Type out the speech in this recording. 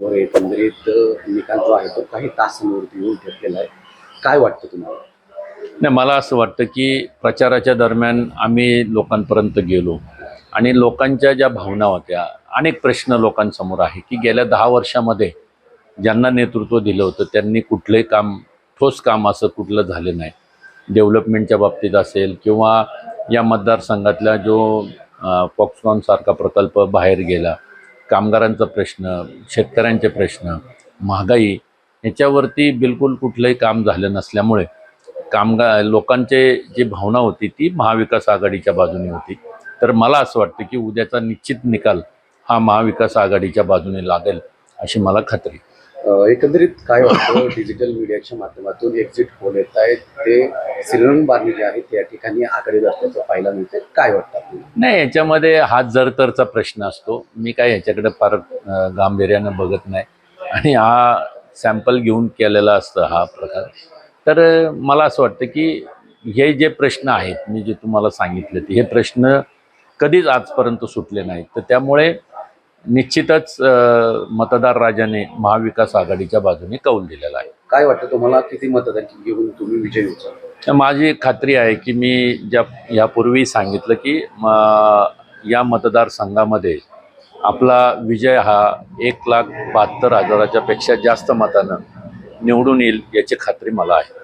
वर एकंदरीत निकाल जो आहे तो काही तासांवरती येऊन ठेवलेला आहे. काय वाटतं तुम्हाला? नाही मला असं वाटतं की प्रचाराच्या दरम्यान आम्ही लोकांपर्यंत गेलो आणि लोकांच्या ज्या भावना होत्या अनेक प्रश्न लोकांसमोर आहे की गेल्या दहा वर्षामध्ये ज्यांना नेतृत्व दिलं होतं त्यांनी कुठलंही काम ठोस काम असं कुठलं झालं नाही. डेव्हलपमेंटच्या बाबतीत असेल किंवा या मतदारसंघातला जो पॉक्सकॉनसारखा प्रकल्प बाहेर गेला कामगारांचा प्रश्न शेतकऱ्यांचे प्रश्न महागाई याच्यावरती बिलकुल कुठलंही काम झालं नसल्यामुळे कामगार लोकांचे जी भावना होती ती महाविकास आघाडीच्या बाजूने होती. तर मला असं वाटतं की उद्याचा निश्चित निकाल हा महाविकास आघाडीच्या बाजूने लागेल अशी मला खात्री एकंदरीत काय वाटतं? डिजिटल मीडियाच्या माध्यमातून एक्झिट पोल येत आहेत. ते श्रीरंग बारणे जे आहेत त्या ठिकाणी आघाडीवर असल्याचं पाहायला मिळते. काय वाटतं नाही याच्यामध्ये हा जरतरचा प्रश्न असतो. मी काय याच्याकडे फार गांभीर्यानं बघत नाही. आणि हा सॅम्पल घेऊन केलेला असतं हा प्रकार. तर मला असं वाटतं की हे जे प्रश्न आहेत मी जे तुम्हाला सांगितले ते हे प्रश्न कधीच आजपर्यंत सुटले नाहीत. तर त्यामुळे निश्चितच मतदार राजाने महाविकास आघाडीच्या बाजूने कौल दिलेला आहे. काय वाटतं तुम्हाला? किती मतदान घेऊन तुम्ही विजय होता? तर माझी खात्री आहे की मी ज्या यापूर्वी सांगितलं की म या मतदारसंघामध्ये आपला विजय हा एक लाख बहात्तर हजाराच्या पेक्षा जास्त मतानं निवडून येईल याची खात्री मला आहे.